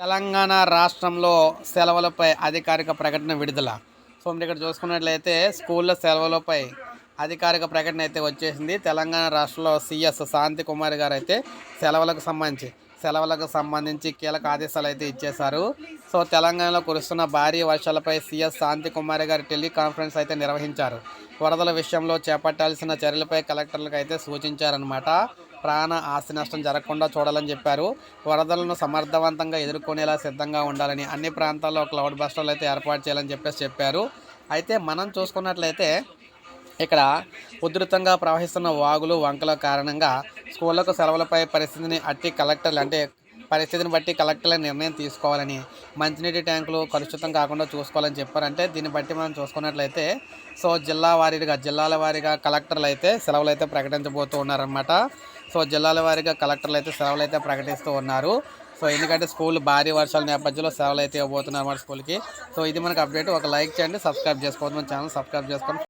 తెలంగాణ రాష్ట్రంలో సెలవులపై అధికారిక ప్రకటన విడుదల. సో మీరు ఇక్కడ చూసుకున్నట్లయితే స్కూళ్ళ సెలవులపై అధికారిక ప్రకటన అయితే వచ్చేసింది. తెలంగాణ రాష్ట్రంలో సిఎస్ శాంతి కుమార్ గారు అయితే సెలవులకు సంబంధించి సెలవులకు సంబంధించి కీలక ఆదేశాలు అయితే ఇచ్చేశారు. సో తెలంగాణలో కురుస్తున్న భారీ వర్షాలపై సీఎస్ శాంతి కుమార్ గారి టెలికాన్ఫరెన్స్ అయితే నిర్వహించారు. వరదల విషయంలో చేపట్టాల్సిన చర్యలపై కలెక్టర్లకు అయితే సూచించారనమాట ప్రాణ ఆస్తి నష్టం జరగకుండా చూడాలని చెప్పారు. వరదలను సమర్థవంతంగా ఎదుర్కొనేలా సిద్ధంగా ఉండాలని అన్ని ప్రాంతాల్లో క్లౌడ్ బస్టర్లు అయితే ఏర్పాటు చేయాలని చెప్పేసి చెప్పారు. అయితే మనం చూసుకున్నట్లయితే ఇక్కడ ఉధృతంగా ప్రవహిస్తున్న వాగులు వంకల కారణంగా స్కూళ్ళకు సెలవులపై పరిస్థితిని అట్టి కలెక్టర్లు అంటే పరిస్థితిని బట్టి కలెక్టర్ల నిర్ణయం తీసుకోవాలని మంచినీటి ట్యాంకులు కలుషితం కాకుండా చూసుకోవాలని చెప్పారు అంటే దీన్ని బట్టి మనం చూసుకున్నట్లయితే సో జిల్లా వారీగా జిల్లాల వారీగా కలెక్టర్లు అయితే సెలవులు అయితే ప్రకటించబోతూ ఉన్నారన్నమాట. సో జిల్లాల వారీగా కలెక్టర్లు అయితే సెలవులు అయితే ప్రకటిస్తూ ఉన్నారు. సో ఎందుకంటే స్కూల్ భారీ వర్షాల నేపథ్యంలో సెలవులు అయితే ఇవ్వబోతున్నారు అన్నమాట స్కూల్కి. సో ఇది మనకు అప్డేట్. ఒక లైక్ చేయండి సబ్స్క్రైబ్ చేసుకోవద్దు. మన ఛానల్ సబ్స్క్రైబ్ చేసుకోండి.